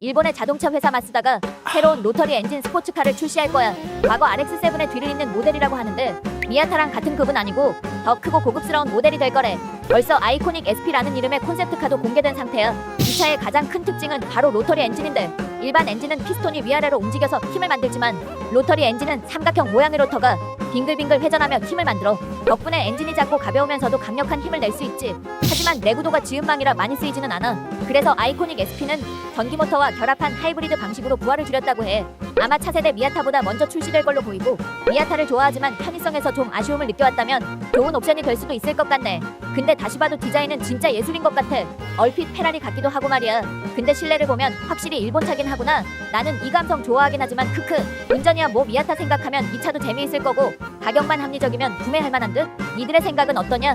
일본의 자동차 회사 마쓰다가 새로운 로터리 엔진 스포츠카를 출시할 거야. 과거 RX7의 뒤를 잇는 모델이라고 하는데 미아타랑 같은 급은 아니고 더 크고 고급스러운 모델이 될 거래. 벌써 아이코닉 SP라는 이름의 콘셉트카도 공개된 상태야. 이 차의 가장 큰 특징은 바로 로터리 엔진인데 일반 엔진은 피스톤이 위아래로 움직여서 힘을 만들지만 로터리 엔진은 삼각형 모양의 로터가 빙글빙글 회전하며 힘을 만들어 덕분에 엔진이 작고 가벼우면서도 강력한 힘을 낼 수 있지. 하지만 내구도가 지음망이라 많이 쓰이지는 않아. 그래서 아이코닉 SP는 전기 모터와 결합한 하이브리드 방식으로 부활을 줄였다고 해. 아마 차세대 미아타보다 먼저 출시될 걸로 보이고 미아타를 좋아하지만 편의성에서 좀 아쉬움을 느껴왔다면 좋은 옵션이 될 수도 있을 것 같네. 근데 다시 봐도 디자인은 진짜 예술인 것 같아. 얼핏 페라리 같기도 하고 말이야. 근데 실내를 보면 확실히 일본차긴 하구나. 나는 이 감성 좋아하긴 하지만 크크. 운전 이야 뭐 미아타 생각하면 이 차도 재미있을 거고 가격만 합리적이면 구매할 만한 듯. 니들의 생각은 어떠냐?